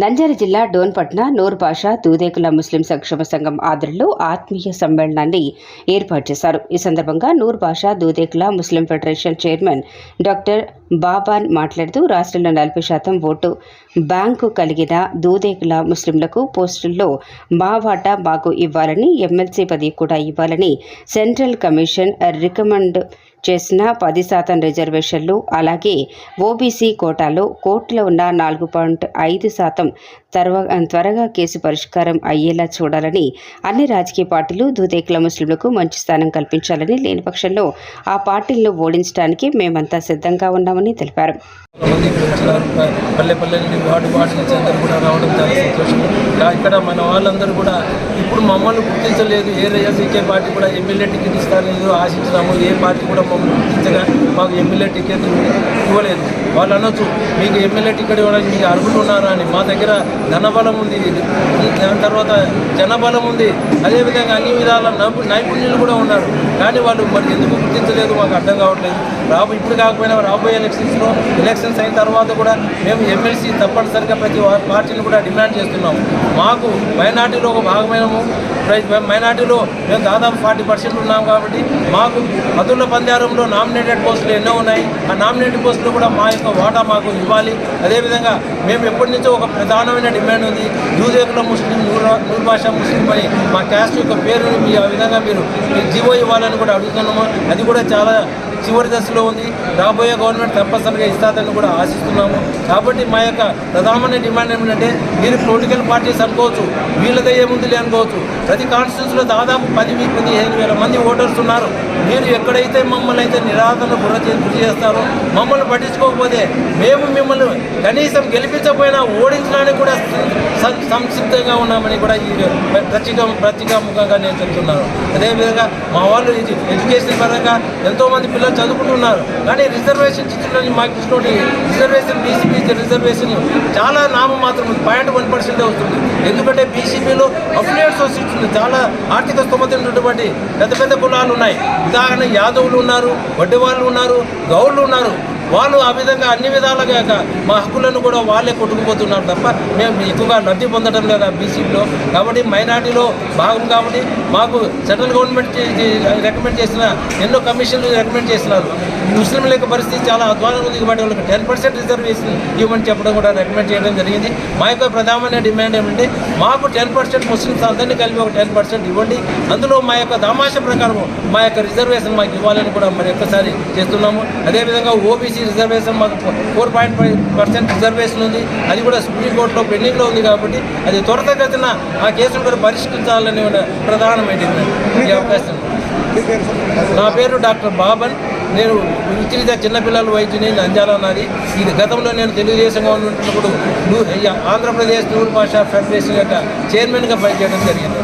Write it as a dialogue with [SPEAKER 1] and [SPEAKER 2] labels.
[SPEAKER 1] నంద్యాల జిల్లా డోన్పట్న నూర్పాషా దూదేకుల ముస్లిం సంక్షేమ సంఘం ఆధ్వర్యంలో ఆత్మీయ సమ్మేళనాన్ని ఏర్పాటు చేశారు. ఈ సందర్భంగా Noor Basha Dudekula Muslim federation chairman doctor Baban మాట్లాడుతూ రాష్ట్రంలో నలభై శాతం ఓటు బ్యాంకు కలిగిన దూదేకుల ముస్లింలకు పోస్టుల్లో మా వాటా మాకు ఇవ్వాలని ఎమ్మెల్సీ పదవి కూడా ఇవ్వాలని సెంట్రల్ కమిషన్ రికమెండ్ చేసిన పది శాతం రిజర్వేషన్లు అలాగే ఓబీసీ కోటాలో కోర్టులో ఉన్న నాలుగు పాయింట్ ఐదు శాతం త్వరగా త్వరగా కేసు పరిష్కారం అయ్యేలా చూడాలని అన్ని రాజకీయ పార్టీలు దూదేకుల ముస్లింలకు మంచి స్థానం కల్పించాలని లేని పక్షంలో ఆ పార్టీలను ఓడించడానికి మేమంతా సిద్ధంగా ఉన్నామని తెలిపారు.
[SPEAKER 2] ఇక్కడ పల్లె పల్లె నుండి వార్డు వార్డు నుంచి అందరూ కూడా రావడం చాలా సంతోషం ఇక్కడ మన వాళ్ళందరూ కూడా ఇప్పుడు మమ్మల్ని గుర్తించలేదు. ఏ రేసీకే పార్టీ కూడా ఎమ్మెల్యే టికెట్ ఇస్తారని ఆశించినాము ఏ పార్టీ కూడా మమ్మల్ని గుర్తించగా మాకు ఎమ్మెల్యే టికెట్ ఇవ్వలేదు. వాళ్ళు అనొచ్చు మీకు ఎమ్మెల్యే టికెట్ ఇవ్వడానికి మీకు అర్హులు ఉన్నారా అని. మా దగ్గర ధనబలం ఉంది. దాని తర్వాత జనబలం ఉంది. అదేవిధంగా అన్ని విధాల నైపు- నైపుణ్యులు కూడా ఉన్నారు. కానీ వాళ్ళు మరి ఎందుకు గుర్తించలేదు? మాకు అర్థం కావట్లేదు. రాబో ఇప్పుడు కాకపోయినా రాబోయే ఎలక్షన్స్లో ఎలక్షన్స్ అయిన తర్వాత కూడా మేము ఎమ్మెల్సీ తప్పనిసరిగా ప్రతి పార్టీని కూడా డిమాండ్ చేస్తున్నాము మాకు మైనార్టీలో ఒక భాగమైనము. మైనార్టీలో మేము దాదాపు ఫార్టీ పర్సెంట్ ఉన్నాం కాబట్టి మాకు అతుల పందారంలో నామినేటెడ్ పోస్టులు ఎన్నో ఉన్నాయి. ఆ నామినేటెడ్ పోస్టులు కూడా మా యొక్క వాటా మాకు ఇవ్వాలి. అదేవిధంగా మేము ఎప్పటి నుంచో ఒక ప్రధానమైన డిమాండ్ ఉంది. యూదేకుల ముస్లిం నూరు భాష ముస్లిం అని మా క్యాస్ట్ యొక్క పేరుని మీ ఆ విధంగా మీరు జీవో ఇవ్వాలని కూడా అడుగుతున్నాము. అది కూడా చాలా చివరి దశలో ఉంది. రాబోయే గవర్నమెంట్ తప్పనిసరిగా ఇస్తాదని కూడా ఆశిస్తున్నాము. కాబట్టి మా యొక్క ప్రధానమైన డిమాండ్ ఏమిటంటే మీరు పొలిటికల్ పార్టీస్ అనుకోవచ్చు వీళ్ళదే ఏముందిలే అనుకోవచ్చు. ప్రతి కాన్స్టిట్యూన్సీలో దాదాపు పది పదిహేను వేల మంది ఓటర్స్ ఉన్నారు. మీరు ఎక్కడైతే మమ్మల్ని అయితే నిరాదరణ గుర గురి చేస్తారో మమ్మల్ని పట్టించుకోకపోతే మేము మిమ్మల్ని కనీసం గెలిపించకపోయినా ఓడించడానికి కూడా సం- సంసిద్ధంగా ఉన్నామని కూడా ఈ ప్రత్యేక ప్రత్యేకముఖంగా నేను చెప్తున్నాను. అదేవిధంగా మా వాళ్ళు ఇది ఎడ్యుకేషన్ పరంగా ఎంతోమంది పిల్లలు చదువుకుంటున్నారు. కానీ రిజర్వేషన్ ఇచ్చిన మాకు ఇచ్చినటువంటి రిజర్వేషన్ బీసీపీ రిజర్వేషన్ చాలా నామం మాత్రం పాయింట్ వన్ పర్సెంటే వస్తుంది. ఎందుకంటే బీసీపీలో అఫిలియేట్స్ వస్తుంది చాలా ఆర్థిక స్తోమత ఉన్నటువంటి పెద్ద పెద్ద కులాలు ఉన్నాయి. ఉదాహరణ యాదవులు ఉన్నారు వడ్డీ వాళ్ళు ఉన్నారు గౌళ్ళు ఉన్నారు. వాళ్ళు ఆ విధంగా అన్ని విధాలుగా మా హక్కులను కూడా వాళ్ళే కొట్టుకుపోతున్నారు తప్ప మేము ఎక్కువగా లబ్ధి పొందడం లేదు ఆ బీసీలో. కాబట్టి మైనార్టీలో భాగం కాబట్టి మాకు సెంట్రల్ గవర్నమెంట్ రికమెండ్ చేసిన ఎన్నో కమిషన్లు రికమెండ్ చేస్తున్నారు ముస్లింల యొక్క పరిస్థితి చాలా అధ్వానంగా ఉంది కాబట్టి వాళ్ళకి టెన్ పర్సెంట్ రిజర్వేషన్ ఇవ్వమని చెప్పడం కూడా రికమెండ్ చేయడం జరిగింది. మా యొక్క ప్రధానమైన డిమాండ్ ఏమంటే మాకు టెన్ పర్సెంట్ ముస్లిమ్స్ అందరినీ కలిపి ఒక టెన్ పర్సెంట్ ఇవ్వండి. అందులో మా యొక్క దామాష ప్రకారం మా యొక్క రిజర్వేషన్ మాకు ఇవ్వాలని కూడా మరి ఒక్కసారి చేస్తున్నాము. అదేవిధంగా ఓబీసీ రిజర్వేషన్ మాకు four point five percent reservation ఉంది. అది కూడా సుప్రీంకోర్టులో పెండింగ్లో ఉంది కాబట్టి అది త్వరితగతిన ఆ కేసును కూడా పరిష్కరించాలని ఉన్న ప్రధానమైన డిమాండ్ ఈ అవకాశం. నా పేరు డాక్టర్ బాబన్. నేను వృత్తిరీత్యా చిన్నపిల్లల వైద్యుని నంద్యాల నాది. ఇది గతంలో నేను తెలుగుదేశంగా ఉన్నప్పుడు ఆంధ్రప్రదేశ్ నూరు భాషా ఫెడరేషన్ యొక్క చైర్మన్గా పనిచేయడం జరిగింది.